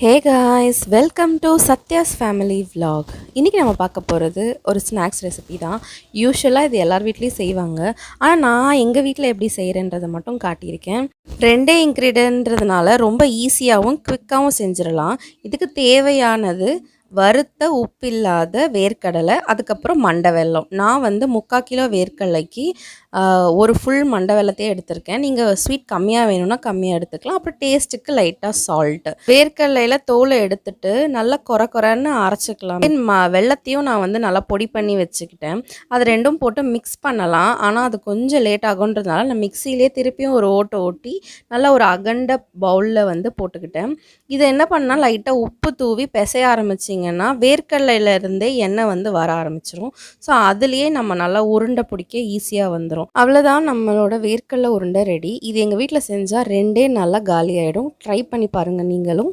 Hey guys welcome to Sathya's family vlog இன்றைக்கி நம்ம பார்க்க போகிறது ஒரு ஸ்நாக்ஸ் ரெசிபி தான். யூஸ்வலாக இது எல்லார் வீட்லேயும் செய்வாங்க. ஆனால் நான் எங்கள் வீட்டில் எப்படி செய்கிறேன்றதை மட்டும் காட்டியிருக்கேன். ரெண்டே இன்க்ரீடியன்றதுனால ரொம்ப ஈஸியாகவும் குவிக்காகவும் செஞ்சிடலாம். இதுக்கு தேவையானது வறுத்த உப்பில்லாத வேர்க்கடலை அதுக்கப்புறம் மண்டை வெல்லம். நான் வந்து முக்கால் கிலோ வேர்க்கடலைக்கு ஒரு ஃபுல் மண்டை வெல்லத்தையே எடுத்திருக்கேன். நீங்கள் ஸ்வீட் கம்மியாக வேணும்னா கம்மியாக எடுத்துக்கலாம். அப்புறம் டேஸ்ட்டுக்கு லைட்டாக சால்ட்டு வேர்க்கடலையில் தோலை எடுத்துட்டு நல்லா கொர கொரன்னு அரைச்சிக்கலாம். ம வெள்ளத்தையும் நான் வந்து நல்லா பொடி பண்ணி வச்சுக்கிட்டேன். அது ரெண்டும் போட்டு மிக்ஸ் பண்ணலாம். ஆனால் அது கொஞ்சம் லேட் ஆகுன்றதுனால நான் மிக்சியிலே திருப்பியும் ஒரு ஓட்டை ஓட்டி நல்லா ஒரு அகண்ட பவுலில் வந்து போட்டுக்கிட்டேன். இதை என்ன பண்ணால் லைட்டாக உப்பு தூவி பிசைய ஆரம்பிச்சிங்க பார்த்தீங்கன்னா வேர்க்கடலையிலேருந்தே எண்ணெய் வந்து வர ஆரம்பிச்சிரும். ஸோ அதுலேயே நம்ம நல்லா உருண்டை பிடிக்க ஈஸியாக வந்துடும் அவ்வளோதான் நம்மளோட வேர்க்கடலை உருண்டை ரெடி இது எங்கள் வீட்டில் செஞ்சால் ரெண்டே நல்லா காலி ஆகிடும் ட்ரை பண்ணி பாருங்கள் நீங்களும்.